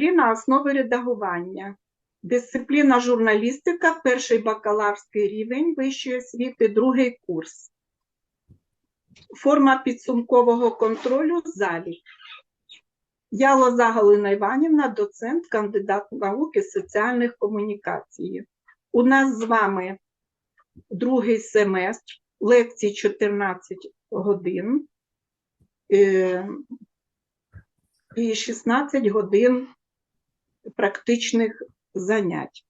дисципліна основи редагування. Дисципліна журналістика, перший бакалаврський рівень вищої освіти, другий курс. Форма підсумкового контролю залік. Я Лоза Галина Іванівна, доцент, кандидат науки соціальних комунікацій. У нас з вами другий семестр, лекції 14 годин е, і 16 годин практичних занять.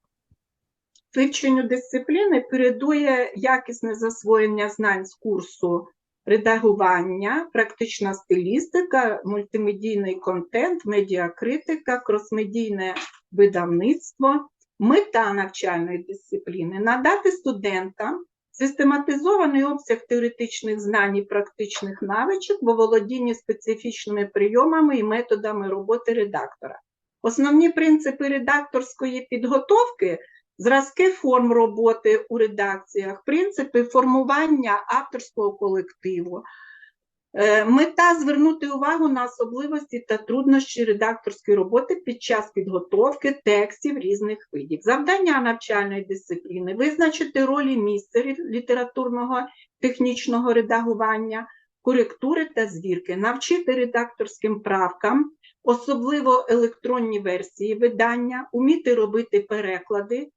Вивченню дисципліни передує якісне засвоєння знань з курсу редагування, практична стилістика, мультимедійний контент, медіакритика, кросмедійне видавництво. Мета навчальної дисципліни надати студентам систематизований обсяг теоретичних знань і практичних навичок в володінні специфічними прийомами і методами роботи редактора. Основні принципи редакторської підготовки зразки форм роботи у редакціях, принципи формування авторського колективу. Е, Мета звернути увагу на особливості та труднощі редакторської роботи під час підготовки текстів різних видів. Завдання навчальної дисципліни визначити ролі місця літературного технічного редагування, коректури та звірки, навчити редакторським правкам, особливо електронні версії видання, уміти робити переклади,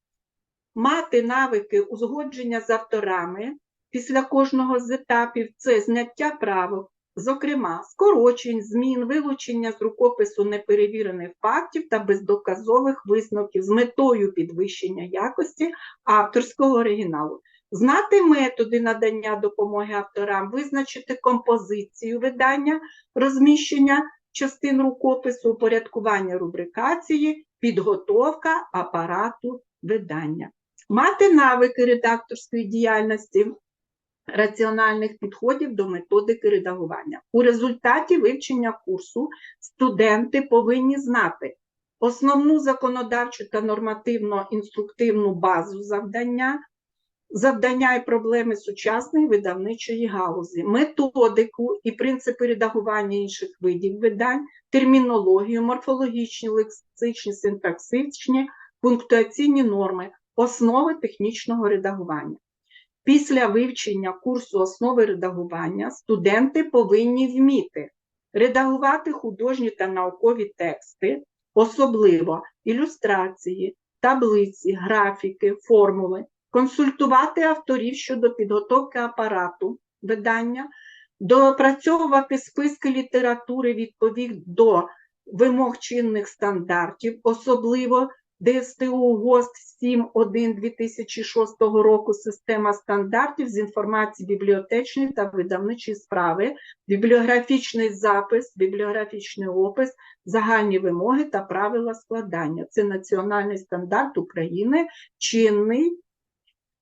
мати навики узгодження з авторами. Після кожного з етапів це зняття правок, зокрема, скорочень, змін, вилучення з рукопису неперевірених фактів та бездоказових висновків з метою підвищення якості авторського оригіналу, знати методи надання допомоги авторам, визначити композицію видання, розміщення частин рукопису, упорядкування рубрикації, підготовка апарату видання. Мати навики редакторської діяльності, раціональних підходів до методики редагування. У результаті вивчення курсу студенти повинні знати основну законодавчу та нормативно-інструктивну базу завдання, завдання і проблеми сучасної видавничої галузі, методику і принципи редагування інших видів видань, термінологію, морфологічні, лексичні, синтаксичні, пунктуаційні норми, основи технічного редагування. Після вивчення курсу основи редагування студенти повинні вміти редагувати художні та наукові тексти, особливо ілюстрації, таблиці, графіки, формули, консультувати авторів щодо підготовки апарату видання, допрацьовувати списки літератури відповідно до вимог чинних стандартів, особливо ДСТУ ГОСТ 7.1 2006 року система стандартів з інформації бібліотечної та видавничої справи, бібліографічний запис, бібліографічний опис, загальні вимоги та правила складання. Це національний стандарт України, чинний.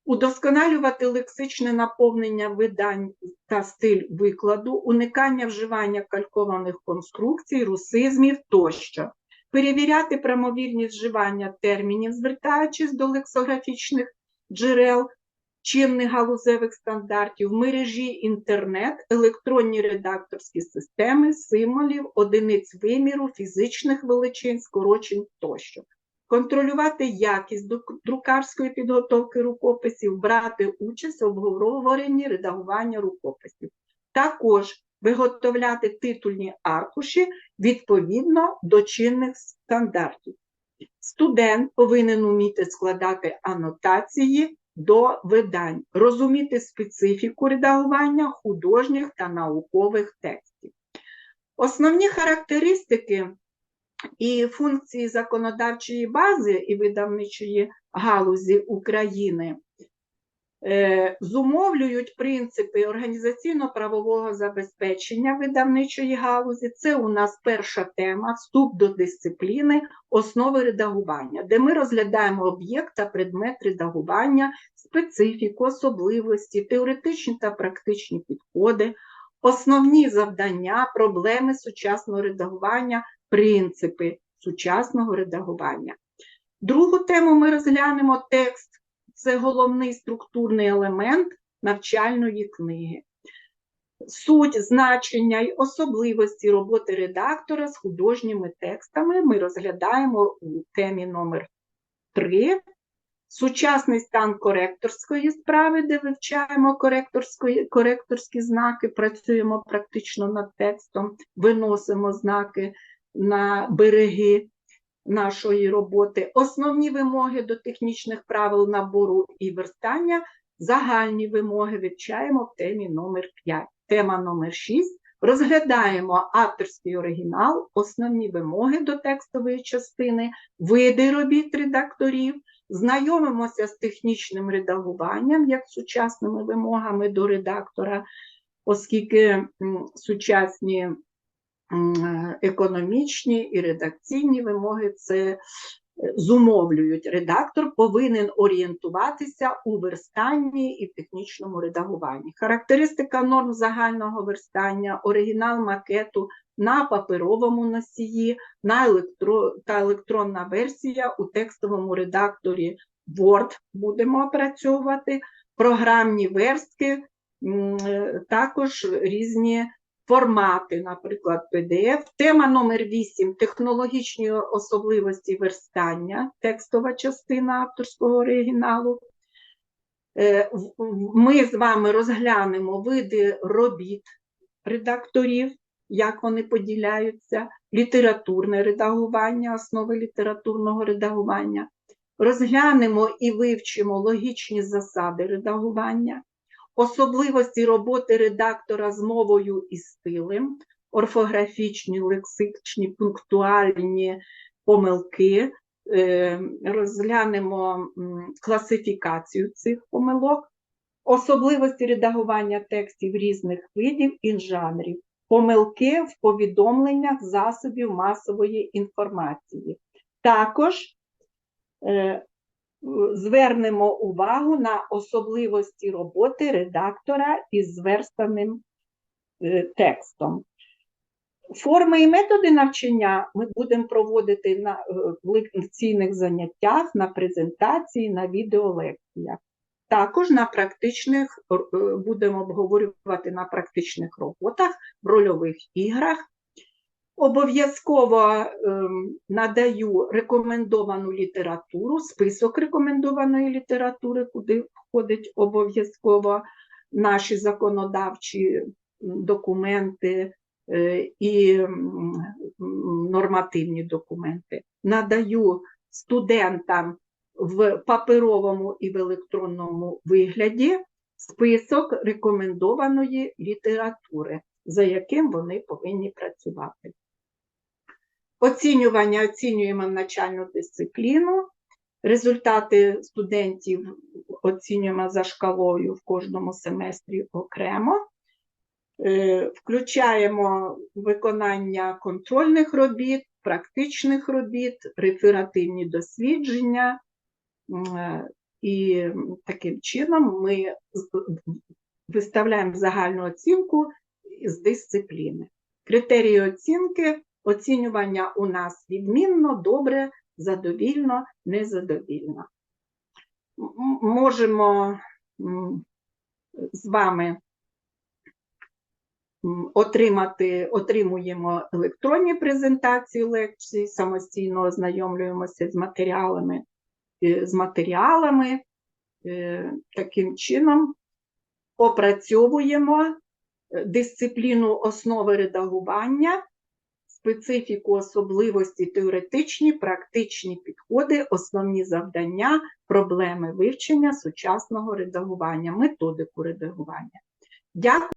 Удосконалювати лексичне наповнення видань та стиль викладу, уникання вживання калькованих конструкцій, русизмів тощо перевіряти правомірність вживання термінів, звертаючись до лексографічних джерел, чинних галузевих стандартів, мережі інтернет, електронні редакторські системи, символів, одиниць виміру, фізичних величин, скорочень тощо. Контролювати якість друкарської підготовки рукописів, брати участь в обговоренні редагування рукописів. Також виготовляти титульні аркуші відповідно до чинних стандартів. Студент повинен уміти складати анотації до видань, розуміти специфіку редагування художніх та наукових текстів. Основні характеристики і функції законодавчої бази і видавничої галузі України Е, зумовлюють принципи організаційно-правового забезпечення видавничої галузі. Це у нас перша тема вступ до дисципліни, основи редагування, де ми розглядаємо об'єкт та предмет редагування, специфіку, особливості, теоретичні та практичні підходи, основні завдання, проблеми сучасного редагування, принципи сучасного редагування. Другу тему ми розглянемо текст це головний структурний елемент навчальної книги. Суть, значення й особливості роботи редактора з художніми текстами ми розглядаємо у темі номер 3 Сучасний стан коректорської справи, де вивчаємо коректорські знаки, працюємо практично над текстом, виносимо знаки на береги нашої роботи. Основні вимоги до технічних правил набору і верстання, загальні вимоги вивчаємо в темі номер 5. Тема номер 6. Розглядаємо авторський оригінал, основні вимоги до текстової частини, види робіт редакторів, знайомимося з технічним редагуванням як сучасними вимогами до редактора, оскільки сучасні економічні і редакційні вимоги це е, зумовлюють. Редактор повинен орієнтуватися у верстанні і технічному редагуванні. Характеристика норм загального верстання, оригінал макету на паперовому носії, на електро... та електронна версія у текстовому редакторі Word будемо опрацьовувати, програмні верстки, е, також різні формати, наприклад, PDF. Тема номер 8 технологічні особливості верстання, текстова частина авторського оригіналу. Е, Ми з вами розглянемо види робіт редакторів, як вони поділяються, літературне редагування, основи літературного редагування. Розглянемо і вивчимо логічні засади редагування, особливості роботи редактора з мовою і стилем, орфографічні, лексичні, пунктуальні помилки. Е, Розглянемо класифікацію цих помилок, особливості редагування текстів різних видів і жанрів, помилки в повідомленнях засобів масової інформації. Також е, звернемо увагу на особливості роботи редактора із зверстаним е, текстом. Форми і методи навчання ми будемо проводити на е, лекційних заняттях, на презентації, на відеолекціях. Також на практичних е, будемо обговорювати на практичних роботах, в рольових іграх. Обов'язково ем, надаю рекомендовану літературу, список рекомендованої літератури, куди входить обов'язково наші законодавчі документи е, і нормативні документи. Надаю студентам в паперовому і в електронному вигляді список рекомендованої літератури, за яким вони повинні працювати. Оцінювання оцінюємо навчальну дисципліну. Результати студентів оцінюємо за шкалою в кожному семестрі окремо. Е, Включаємо виконання контрольних робіт, практичних робіт, реферативні дослідження. Е, І таким чином ми виставляємо загальну оцінку з дисципліни. Критерії оцінки оцінювання у нас відмінно, добре, задовільно, незадовільно. Можемо з вами отримати, отримуємо електронні презентації лекцій, самостійно ознайомлюємося з матеріалами, е, з матеріалами. Е, Таким чином опрацьовуємо е, дисципліну основи редагування, специфіку особливості, теоретичні, практичні підходи, основні завдання, проблеми вивчення сучасного редагування, методику редагування. Дякую.